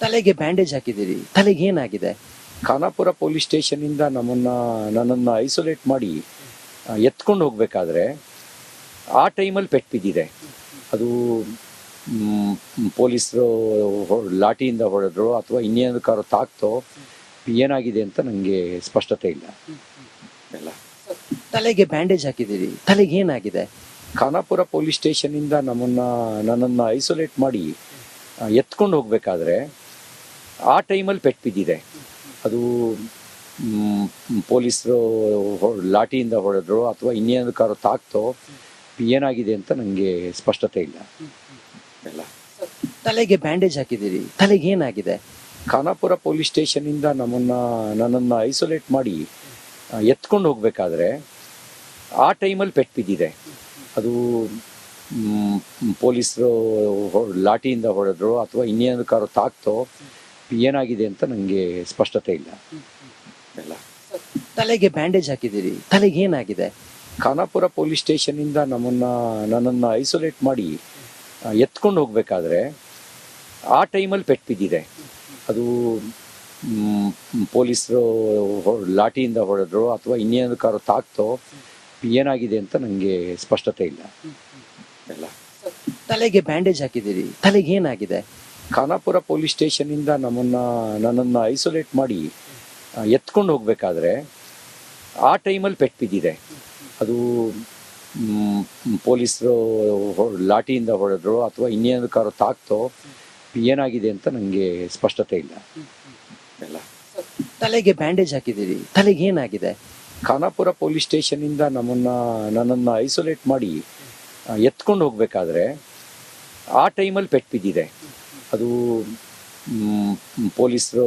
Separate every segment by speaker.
Speaker 1: ತಲೆಗೆ ಬ್ಯಾಂಡೇಜ್ ಹಾಕಿದ್ದೀರಿ ತಲೆಗೆ ಏನಾಗಿದೆ?
Speaker 2: ಖಾನಾಪುರ ಪೊಲೀಸ್ ಸ್ಟೇಷನಿಂದ ನಮ್ಮನ್ನ ನನ್ನನ್ನು ಐಸೋಲೇಟ್ ಮಾಡಿ ಎತ್ಕೊಂಡು ಹೋಗಬೇಕಾದ್ರೆ ಆ ಟೈಮಲ್ಲಿ ಪೆಟ್ಟು ಬಿದ್ದಿದೆ. ಅದು ಪೊಲೀಸರು ಲಾಠಿಯಿಂದ ಹೊಡೆದ್ರು ಅಥವಾ ಇನ್ನೇನಕ್ಕಾರು ತಾಕ್ತೋ ಏನಾಗಿದೆ ಅಂತ ನನಗೆ ಸ್ಪಷ್ಟತೆ ಇಲ್ಲ. ಎಲ್ಲ.
Speaker 1: ತಲೆಗೆ ಬ್ಯಾಂಡೇಜ್ ಹಾಕಿದ್ದೀರಿ ತಲೆಗೆ ಏನಾಗಿದೆ?
Speaker 2: ಖಾನಾಪುರ ಪೊಲೀಸ್ ಸ್ಟೇಷನಿಂದ ನಮ್ಮನ್ನ ನನ್ನನ್ನು ಐಸೋಲೇಟ್ ಮಾಡಿ ಎತ್ಕೊಂಡು ಹೋಗಬೇಕಾದ್ರೆ ಆ ಟೈಮಲ್ಲಿ ಪೆಟ್ಟು ಬಿದ್ದಿದೆ. ಅದು ಪೊಲೀಸರು ಲಾಠಿಯಿಂದ ಹೊಡೆದ್ರು ಅಥವಾ ಇನ್ನೇನಕ್ಕಾರು ತಾಕ್ತೋ ಏನಾಗಿದೆ ಅಂತ ನನಗೆ ಸ್ಪಷ್ಟತೆ ಇಲ್ಲ. ಎಲ್ಲ.
Speaker 1: ತಲೆಗೆ ಬ್ಯಾಂಡೇಜ್ ಹಾಕಿದ್ದೀರಿ. ತಲೆಗೆ ಏನಾಗಿದೆ?
Speaker 2: ಖಾನಾಪುರ ಪೊಲೀಸ್ ಸ್ಟೇಷನಿಂದ ನಮ್ಮನ್ನು ನನ್ನನ್ನು ಐಸೋಲೇಟ್ ಮಾಡಿ ಎತ್ಕೊಂಡು ಹೋಗಬೇಕಾದ್ರೆ ಆ ಟೈಮಲ್ಲಿ ಪೆಟ್ಟು ಬಿದ್ದಿದೆ. ಅದು ಪೊಲೀಸರು ಲಾಠಿಯಿಂದ ಹೊಡೆದ್ರು ಅಥವಾ ಇನ್ನೇನಕ್ಕಾರು ತಾಕ್ತೋ ಏನಾಗಿದೆ ಅಂತ ನನಗೆ ಸ್ಪಷ್ಟತೆ ಇಲ್ಲ. ಎಲ್ಲ.
Speaker 1: ತಲೆಗೆ ಬ್ಯಾಂಡೇಜ್ ಹಾಕಿದ್ದೀರಿ. ತಲೆಗೆ ಏನಾಗಿದೆ?
Speaker 2: ಖಾನಾಪುರ ಪೊಲೀಸ್ ಸ್ಟೇಷನಿಂದ ನಮ್ಮನ್ನು ನನ್ನನ್ನು ಐಸೋಲೇಟ್ ಮಾಡಿ ಎತ್ಕೊಂಡು ಹೋಗಬೇಕಾದ್ರೆ ಆ ಟೈಮಲ್ಲಿ ಪೆಟ್ಟು ಬಿದ್ದಿದೆ. ಅದು ಪೊಲೀಸರು ಲಾಠಿಯಿಂದ ಹೊಡೆದ್ರು ಅಥವಾ ಇನ್ನೇನು ಕಾರು ತಾಕ್ತೋ ಏನಾಗಿದೆ ಅಂತ ನನಗೆ ಸ್ಪಷ್ಟತೆ ಇಲ್ಲ. ಎಲ್ಲ.
Speaker 1: ತಲೆಗೆ ಬ್ಯಾಂಡೇಜ್ ಹಾಕಿದ್ದೀರಿ. ತಲೆಗೆ ಏನಾಗಿದೆ?
Speaker 2: ಖಾನಾಪುರ ಪೊಲೀಸ್ ಸ್ಟೇಷನಿಂದ ನಮ್ಮನ್ನು ನನ್ನನ್ನು ಐಸೋಲೇಟ್ ಮಾಡಿ ಎತ್ಕೊಂಡು ಹೋಗಬೇಕಾದ್ರೆ ಆ ಟೈಮಲ್ಲಿ ಪೆಟ್ಟು ಬಿದ್ದಿದೆ. ಅದು ಪೊಲೀಸರು ಲಾಠಿಯಿಂದ ಹೊಡೆದ್ರು ಅಥವಾ ಇನ್ನೇನು ಕಾರು ತಾಕ್ತೋ ಏನಾಗಿದೆ ಅಂತ ನನಗೆ ಸ್ಪಷ್ಟತೆ ಇಲ್ಲ. ಎಲ್ಲ.
Speaker 1: ತಲೆಗೆ ಬ್ಯಾಂಡೇಜ್ ಹಾಕಿದ್ದೀರಿ. ತಲೆಗೆ ಏನಾಗಿದೆ?
Speaker 2: ಖಾನಾಪುರ ಪೊಲೀಸ್ ಸ್ಟೇಷನಿಂದ ನಮ್ಮನ್ನು ನನ್ನನ್ನು ಐಸೋಲೇಟ್ ಮಾಡಿ ಎತ್ಕೊಂಡು ಹೋಗಬೇಕಾದ್ರೆ ಆ ಟೈಮಲ್ಲಿ ಪೆಟ್ಟು ಬಿದ್ದಿದೆ. ಅದು ಪೊಲೀಸರು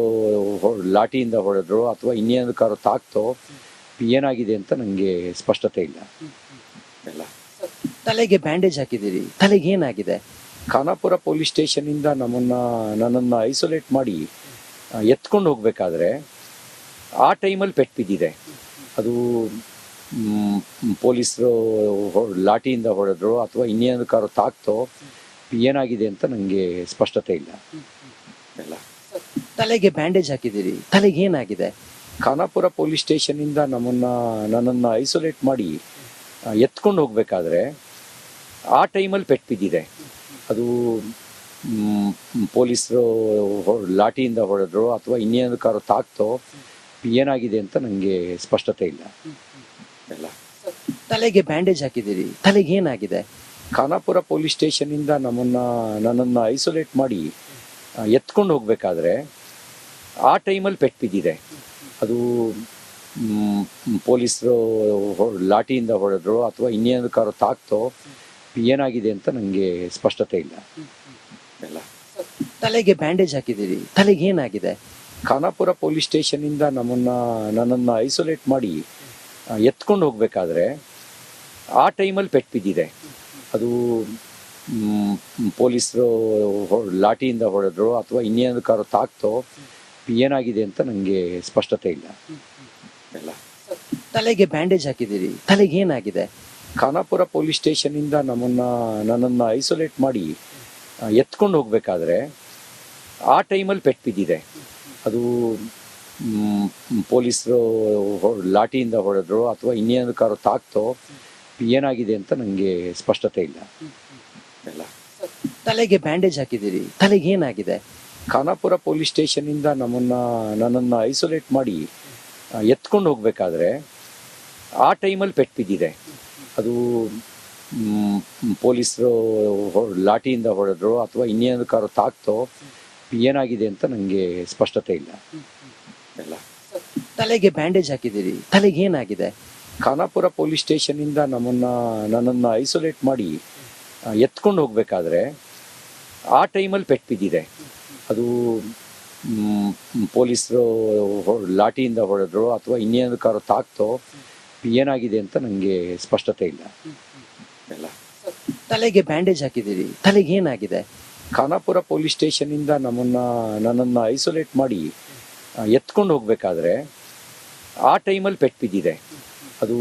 Speaker 2: ಲಾಠಿಯಿಂದ ಹೊಡೆದ್ರು ಅಥವಾ ಇನ್ನೇನಕ್ಕಾರು ತಾಕ್ತೋ ಏನಾಗಿದೆ ಅಂತ ನನಗೆ ಸ್ಪಷ್ಟತೆ ಇಲ್ಲ. ಎಲ್ಲ.
Speaker 1: ತಲೆಗೆ ಬ್ಯಾಂಡೇಜ್ ಹಾಕಿದ್ದೀರಿ. ತಲೆಗೆ ಏನಾಗಿದೆ?
Speaker 2: ಖಾನಾಪುರ ಪೊಲೀಸ್ ಸ್ಟೇಷನಿಂದ ನಮ್ಮನ್ನು ನನ್ನನ್ನು ಐಸೋಲೇಟ್ ಮಾಡಿ ಎತ್ಕೊಂಡು ಹೋಗಬೇಕಾದ್ರೆ ಆ ಟೈಮಲ್ಲಿ ಪೆಟ್ಟು ಬಿದ್ದಿದೆ. ಅದು ಪೊಲೀಸರು ಲಾಠಿಯಿಂದ ಹೊಡೆದ್ರು ಅಥವಾ ಇನ್ನೇನಕ್ಕಾರು ತಾಕ್ತೋ ಏನಾಗಿದೆ ಅಂತ ನನಗೆ ಸ್ಪಷ್ಟತೆ ಇಲ್ಲ. ಎಲ್ಲ.
Speaker 1: ತಲೆಗೆ ಬ್ಯಾಂಡೇಜ್ ಹಾಕಿದ್ದೀರಿ. ತಲೆಗೆ ಏನಾಗಿದೆ?
Speaker 2: ಖಾನಾಪುರ ಪೊಲೀಸ್ ಸ್ಟೇಷನಿಂದ ನಮ್ಮನ್ನು ನನ್ನನ್ನು ಐಸೋಲೇಟ್ ಮಾಡಿ ಎತ್ಕೊಂಡು ಹೋಗಬೇಕಾದ್ರೆ ಆ ಟೈಮಲ್ಲಿ ಪೆಟ್ಟು ಬಿದ್ದಿದೆ. ಅದು ಪೊಲೀಸರು ಲಾಠಿಯಿಂದ ಹೊಡೆದ್ರು ಅಥವಾ ಇನ್ನೇನಕ್ಕಾರು ತಾಕ್ತೋ ಏನಾಗಿದೆ ಅಂತ ನನಗೆ ಸ್ಪಷ್ಟತೆ ಇಲ್ಲ. ಎಲ್ಲ.
Speaker 1: ತಲೆಗೆ ಬ್ಯಾಂಡೇಜ್ ಹಾಕಿದ್ದೀರಿ. ತಲೆಗೆ ಏನಾಗಿದೆ?
Speaker 2: ಖಾನಾಪುರ ಪೊಲೀಸ್ ಸ್ಟೇಷನಿಂದ ನಮ್ಮನ್ನು ನನ್ನನ್ನು ಐಸೋಲೇಟ್ ಮಾಡಿ ಎತ್ಕೊಂಡು ಹೋಗಬೇಕಾದ್ರೆ ಆ ಟೈಮಲ್ಲಿ ಪೆಟ್ಟು ಬಿದ್ದಿದೆ. ಅದು ಪೊಲೀಸರು ಲಾಠಿಯಿಂದ ಹೊಡೆದ್ರು ಅಥವಾ ಇನ್ನೇನಕ್ಕಾರು ತಾಕ್ತೋ ಏನಾಗಿದೆ ಅಂತ ನನಗೆ ಸ್ಪಷ್ಟತೆ ಇಲ್ಲ. ಎಲ್ಲ.
Speaker 1: ತಲೆಗೆ ಬ್ಯಾಂಡೇಜ್ ಹಾಕಿದ್ದೀರಿ. ತಲೆಗೆ ಏನಾಗಿದೆ?
Speaker 2: ಖಾನಾಪುರ ಪೊಲೀಸ್ ಸ್ಟೇಷನಿಂದ ನಮ್ಮನ್ನು ನನ್ನನ್ನು ಐಸೋಲೇಟ್ ಮಾಡಿ ಎತ್ಕೊಂಡು ಹೋಗಬೇಕಾದ್ರೆ ಆ ಟೈಮಲ್ಲಿ ಪೆಟ್ಟು ಬಿದ್ದಿದೆ. ಅದು ಪೊಲೀಸರು ಲಾಠಿಯಿಂದ ಹೊಡೆದ್ರು ಅಥವಾ ಇನ್ನೇನಕ್ಕಾರು ತಾಕ್ತೋ ಏನಾಗಿದೆ ಅಂತ ನನಗೆ ಸ್ಪಷ್ಟತೆ ಇಲ್ಲ. ಎಲ್ಲ.
Speaker 1: ತಲೆಗೆ ಬ್ಯಾಂಡೇಜ್ ಹಾಕಿದ್ದೀರಿ. ತಲೆಗೆ ಏನಾಗಿದೆ?
Speaker 2: ಖಾನಾಪುರ ಪೊಲೀಸ್ ಸ್ಟೇಷನಿಂದ ನಮ್ಮನ್ನು ನನ್ನನ್ನು ಐಸೋಲೇಟ್ ಮಾಡಿ ಎತ್ಕೊಂಡು ಹೋಗಬೇಕಾದ್ರೆ ಆ ಟೈಮಲ್ಲಿ ಪೆಟ್ಟು ಬಿದ್ದಿದೆ. ಅದು ಪೊಲೀಸರು ಲಾಠಿಯಿಂದ ಹೊಡೆದ್ರು ಅಥವಾ ಇನ್ನೇನಕ್ಕಾರು ತಾಕ್ತೋ ಏನಾಗಿದೆ ಅಂತ ನನಗೆ ಸ್ಪಷ್ಟತೆ ಇಲ್ಲ. ಎಲ್ಲ.
Speaker 1: ತಲೆಗೆ ಬ್ಯಾಂಡೇಜ್ ಹಾಕಿದ್ದೀರಿ. ತಲೆಗೆ ಏನಾಗಿದೆ?
Speaker 2: ಖಾನಾಪುರ ಪೊಲೀಸ್ ಸ್ಟೇಷನಿಂದ ನಮ್ಮನ್ನು ನನ್ನನ್ನು ಐಸೋಲೇಟ್ ಮಾಡಿ ಎತ್ಕೊಂಡು ಹೋಗಬೇಕಾದ್ರೆ ಆ ಟೈಮಲ್ಲಿ ಪೆಟ್ಟು ಬಿದ್ದಿದೆ. ಅದು ಪೊಲೀಸರು ಲಾಠಿಯಿಂದ ಹೊಡೆದ್ರು ಅಥವಾ ಇನ್ನೇನು ಕಾರು ತಾಕ್ತೋ ಏನಾಗಿದೆ ಅಂತ ನನಗೆ ಸ್ಪಷ್ಟತೆ ಇಲ್ಲ. ಎಲ್ಲ.
Speaker 1: ತಲೆಗೆ ಬ್ಯಾಂಡೇಜ್ ಹಾಕಿದ್ದೀರಿ. ತಲೆಗೆ ಏನಾಗಿದೆ?
Speaker 2: ಖಾನಾಪುರ ಪೊಲೀಸ್ ಸ್ಟೇಷನಿಂದ ನಮ್ಮನ್ನ ನನ್ನನ್ನು ಐಸೋಲೇಟ್ ಮಾಡಿ ಎತ್ಕೊಂಡು ಹೋಗಬೇಕಾದ್ರೆ ಆ ಟೈಮಲ್ಲಿ ಪೆಟ್ಟು ಬಿದ್ದಿದೆ. ಅದು ಪೊಲೀಸರು ಲಾಠಿಯಿಂದ ಹೊಡೆದ್ರು ಅಥವಾ ಇನ್ನೇನಕ್ಕಾರು ತಾಕ್ತೋ ಏನಾಗಿದೆ ಅಂತ ನನಗೆ ಸ್ಪಷ್ಟತೆ ಇಲ್ಲ. ಎಲ್ಲ.
Speaker 1: ತಲೆಗೆ ಬ್ಯಾಂಡೇಜ್ ಹಾಕಿದ್ದೀರಿ. ತಲೆಗೆ ಏನಾಗಿದೆ?
Speaker 2: ಖಾನಾಪುರ ಪೊಲೀಸ್ ಸ್ಟೇಷನಿಂದ ನಮ್ಮನ್ನು ನನ್ನನ್ನು ಐಸೋಲೇಟ್ ಮಾಡಿ ಎತ್ಕೊಂಡು ಹೋಗಬೇಕಾದ್ರೆ ಆ ಟೈಮಲ್ಲಿ ಪೆಟ್ಟು ಬಿದ್ದಿದೆ. ಅದು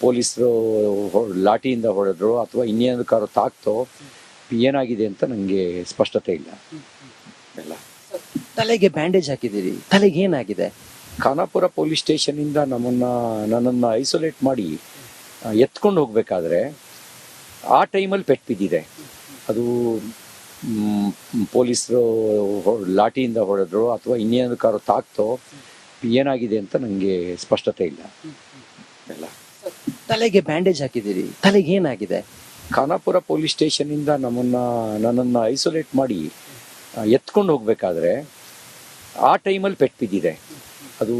Speaker 2: ಪೊಲೀಸರು ಲಾಠಿಯಿಂದ ಹೊಡೆದ್ರು ಅಥವಾ ಇನ್ನೇನಕ್ಕಾರು ತಾಕ್ತೋ ಏನಾಗಿದೆ ಅಂತ ನನಗೆ ಸ್ಪಷ್ಟತೆ ಇಲ್ಲ. ಎಲ್ಲ.
Speaker 1: ತಲೆಗೆ ಬ್ಯಾಂಡೇಜ್ ಹಾಕಿದ್ದೀರಿ. ತಲೆಗೆ ಏನಾಗಿದೆ?
Speaker 2: ಖಾನಾಪುರ ಪೊಲೀಸ್ ಸ್ಟೇಷನಿಂದ ನಮ್ಮನ್ನ ನನ್ನನ್ನು ಐಸೋಲೇಟ್ ಮಾಡಿ ಎತ್ಕೊಂಡು ಹೋಗಬೇಕಾದ್ರೆ ಆ ಟೈಮಲ್ಲಿ ಪೆಟ್ಟು ಬಿದ್ದಿದೆ. ಅದು ಪೊಲೀಸರು ಲಾಠಿಯಿಂದ ಹೊಡೆದ್ರು ಅಥವಾ ಇನ್ನೇನು ಕಾರು ತಾಕ್ತೋ ಏನಾಗಿದೆ ಅಂತ ನನಗೆ ಸ್ಪಷ್ಟತೆ ಇಲ್ಲ. ಎಲ್ಲ.
Speaker 1: ತಲೆಗೆ ಬ್ಯಾಂಡೇಜ್ ಹಾಕಿದ್ದೀರಿ. ತಲೆಗೆ ಏನಾಗಿದೆ?
Speaker 2: ಖಾನಾಪುರ ಪೊಲೀಸ್ ಸ್ಟೇಷನಿಂದ ನಮ್ಮನ್ನ ನನ್ನನ್ನು ಐಸೋಲೇಟ್ ಮಾಡಿ ಎತ್ಕೊಂಡು ಹೋಗ್ಬೇಕಾದ್ರೆ ಆ ಟೈಮಲ್ಲಿ ಪೆಟ್ಟು ಬಿದ್ದಿದೆ. ಅದು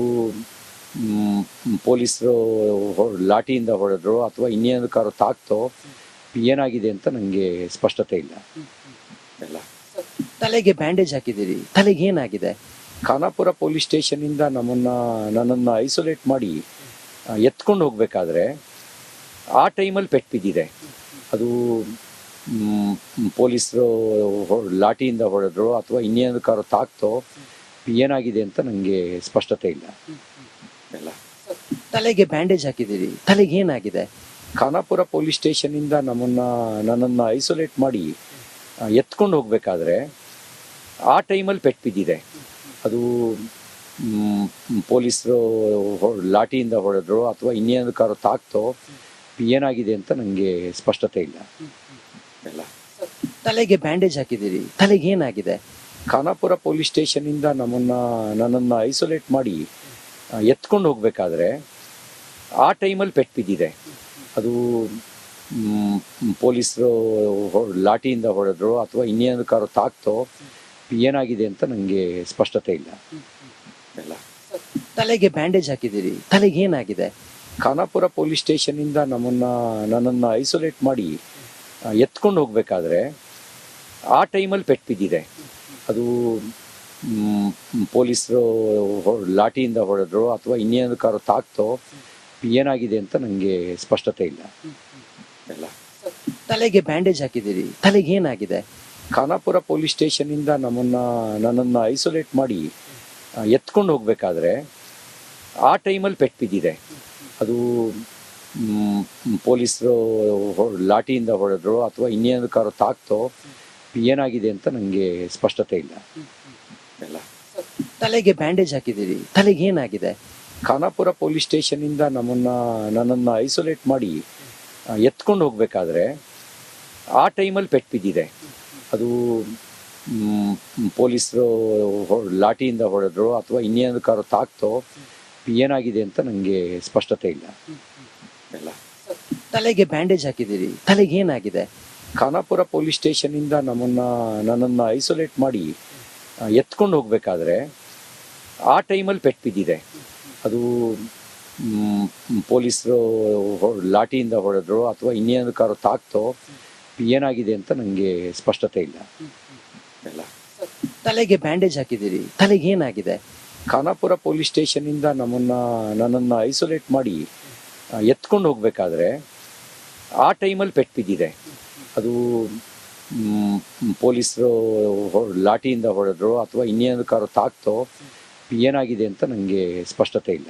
Speaker 2: ಪೊಲೀಸರು ಲಾಠಿಯಿಂದ ಹೊಡೆದ್ರು ಅಥವಾ ಇನ್ನೇನು ಕಾರು ತಾಕ್ತೋ ಏನಾಗಿದೆ ಅಂತ ನನಗೆ ಸ್ಪಷ್ಟತೆ ಇಲ್ಲ. ಎಲ್ಲ
Speaker 1: ತಲೆಗೆ ಬ್ಯಾಂಡೇಜ್ ಹಾಕಿದ್ದೀರಿ. ತಲೆಗೆ ಏನಾಗಿದೆ?
Speaker 2: ಖಾನಾಪುರ ಪೊಲೀಸ್ ಸ್ಟೇಷನಿಂದ ನಮ್ಮನ್ನ ನನ್ನನ್ನು ಐಸೋಲೇಟ್ ಮಾಡಿ ಎತ್ಕೊಂಡು ಹೋಗಬೇಕಾದ್ರೆ ಆ ಟೈಮಲ್ಲಿ ಪೆಟ್ಟು ಬಿದ್ದಿದೆ. ಅದು ಪೊಲೀಸರು ಲಾಠಿಯಿಂದ ಹೊಡೆದ್ರು ಅಥವಾ ಇನ್ನೇನು ಕಾರು ತಾಕ್ತೋ ಏನಾಗಿದೆ ಅಂತ ನನಗೆ ಸ್ಪಷ್ಟತೆ ಇಲ್ಲ. ಎಲ್ಲ.
Speaker 1: ತಲೆಗೆ ಬ್ಯಾಂಡೇಜ್ ಹಾಕಿದ್ದೀರಿ. ತಲೆಗೆ ಏನಾಗಿದೆ?
Speaker 2: ಖಾನಾಪುರ ಪೊಲೀಸ್ ಸ್ಟೇಷನಿಂದ ನಮ್ಮನ್ನ ನನ್ನನ್ನು ಐಸೋಲೇಟ್ ಮಾಡಿ ಎತ್ಕೊಂಡು ಹೋಗಬೇಕಾದ್ರೆ ಆ ಟೈಮಲ್ಲಿ ಪೆಟ್ಟು ಬಿದ್ದಿದೆ. ಅದು ಪೊಲೀಸರು ಲಾಠಿಯಿಂದ ಹೊಡೆದ್ರು ಅಥವಾ ಇನ್ನೇನು ಕಾರು ತಾಕ್ತೋ ಏನಾಗಿದೆ ಅಂತ ನನಗೆ ಸ್ಪಷ್ಟತೆ ಇಲ್ಲ. ಎಲ್ಲ.
Speaker 1: ತಲೆಗೆ ಬ್ಯಾಂಡೇಜ್ ಹಾಕಿದ್ದೀರಿ. ತಲೆಗೆ ಏನಾಗಿದೆ?
Speaker 2: ಖಾನಾಪುರ ಪೊಲೀಸ್ ಸ್ಟೇಷನಿಂದ ನಮ್ಮನ್ನು ನನ್ನನ್ನು ಐಸೋಲೇಟ್ ಮಾಡಿ ಎತ್ಕೊಂಡು ಹೋಗಬೇಕಾದ್ರೆ ಆ ಟೈಮಲ್ಲಿ ಪೆಟ್ಟು ಬಿದ್ದಿದೆ. ಅದು ಪೊಲೀಸರು ಲಾಠಿಯಿಂದ ಹೊಡೆದ್ರು ಅಥವಾ ಇನ್ನೇನು ಕಾರು ತಾಕ್ತೋ ಏನಾಗಿದೆ ಅಂತ ನನಗೆ ಸ್ಪಷ್ಟತೆ ಇಲ್ಲ. ಎಲ್ಲ.
Speaker 1: ತಲೆಗೆ ಬ್ಯಾಂಡೇಜ್ ಹಾಕಿದಿರಿ ತಲೆಗೆ ಏನಾಗಿದೆ?
Speaker 2: ಖಾನಾಪುರ ಪೊಲೀಸ್ ಸ್ಟೇಷನಿಂದ ನಮ್ಮನ್ನ ನನ್ನನ್ನು ಐಸೋಲೇಟ್ ಮಾಡಿ ಎತ್ಕೊಂಡು ಹೋಗ್ಬೇಕಾದ್ರೆ ಆ ಟೈಮಲ್ಲಿ ಪೆಟ್ಟು ಬಿದ್ದಿದೆ. ಅದು ಪೊಲೀಸರು ಲಾಠಿಯಿಂದ ಹೊಡೆದ್ರು ಅಥವಾ ಇನ್ನೇನು ಕಾರು ತಾಕ್ತೋ ಏನಾಗಿದೆ ಅಂತ ನನಗೆ ಸ್ಪಷ್ಟತೆ ಇಲ್ಲ. ಎಲ್ಲ.
Speaker 1: ತಲೆಗೆ ಬ್ಯಾಂಡೇಜ್ ಹಾಕಿದಿರಿ ತಲೆಗೆ ಏನಾಗಿದೆ?
Speaker 2: ಖಾನಾಪುರ ಪೊಲೀಸ್ ಸ್ಟೇಷನಿಂದ ನಮ್ಮನ್ನು ನನ್ನನ್ನು ಐಸೋಲೇಟ್ ಮಾಡಿ ಎತ್ಕೊಂಡು ಹೋಗ್ಬೇಕಾದ್ರೆ ಆ ಟೈಮಲ್ಲಿ ಪೆಟ್ಟು ಬಿದ್ದಿದೆ. ಅದು ಪೊಲೀಸರು ಲಾಠಿಯಿಂದ ಹೊಡೆದ್ರು ಅಥವಾ ಇನ್ನೇನು ಕಾರು ತಾಕ್ತೋ ಏನಾಗಿದೆ ಅಂತ ನನಗೆ ಸ್ಪಷ್ಟತೆ ಇಲ್ಲ. ಎಲ್ಲ.
Speaker 1: ತಲೆಗೆ ಬ್ಯಾಂಡೇಜ್ ಹಾಕಿದ್ದೀರಿ. ತಲೆಗೆ ಏನಾಗಿದೆ?
Speaker 2: ಖಾನಾಪುರ ಪೊಲೀಸ್ ಸ್ಟೇಷನಿಂದ ನಮ್ಮನ್ನು ನನ್ನನ್ನು ಐಸೋಲೇಟ್ ಮಾಡಿ ಎತ್ಕೊಂಡು ಹೋಗ್ಬೇಕಾದ್ರೆ ಆ ಟೈಮಲ್ಲಿ ಪೆಟ್ಟು ಬಿದ್ದಿದೆ. ಅದು ಪೊಲೀಸರು ಲಾಠಿಯಿಂದ ಹೊಡೆದ್ರು ಅಥವಾ ಇನ್ನೇನು ಕಾರು ತಾಕ್ತೋ ಏನಾಗಿದೆ ಅಂತ ನನಗೆ ಸ್ಪಷ್ಟತೆ ಇಲ್ಲ. ಎಲ್ಲ.
Speaker 1: ತಲೆಗೆ ಬ್ಯಾಂಡೇಜ್ ಹಾಕಿದ್ದೀರಿ. ತಲೆಗೆ ಏನಾಗಿದೆ?
Speaker 2: ಖಾನಾಪುರ ಪೊಲೀಸ್ ಸ್ಟೇಷನಿಂದ ನಮ್ಮನ್ನು ನನ್ನನ್ನು ಐಸೋಲೇಟ್ ಮಾಡಿ ಎತ್ಕೊಂಡು ಹೋಗಬೇಕಾದ್ರೆ ಆ ಟೈಮಲ್ಲಿ ಪೆಟ್ಟು ಬಿದ್ದಿದೆ. ಅದು ಪೊಲೀಸರು ಲಾಠಿಯಿಂದ ಹೊಡೆದ್ರು ಅಥವಾ ಇನ್ನೇನು ಕಾರು ತಾಕ್ತೋ ಏನಾಗಿದೆ ಅಂತ ನನಗೆ ಸ್ಪಷ್ಟತೆ ಇಲ್ಲ. ಎಲ್ಲ.
Speaker 1: ತಲೆಗೆ ಬ್ಯಾಂಡೇಜ್ ಹಾಕಿದ್ದೀರಿ. ತಲೆಗೆ ಏನಾಗಿದೆ?
Speaker 2: ಖಾನಾಪುರ ಪೊಲೀಸ್ ಸ್ಟೇಷನಿಂದ ನಮ್ಮನ್ನ ನನ್ನನ್ನು ಐಸೋಲೇಟ್ ಮಾಡಿ ಎತ್ಕೊಂಡು ಹೋಗಬೇಕಾದ್ರೆ ಆ ಟೈಮಲ್ಲಿ ಪೆಟ್ಟು ಬಿದ್ದಿದೆ. ಅದು ಪೊಲೀಸರು ಲಾಠಿಯಿಂದ ಹೊಡೆದ್ರು ಅಥವಾ ಇನ್ನೇನು ಕಾರು ತಾಕ್ತೋ ಏನಾಗಿದೆ ಅಂತ ನನಗೆ ಸ್ಪಷ್ಟತೆ ಇಲ್ಲ.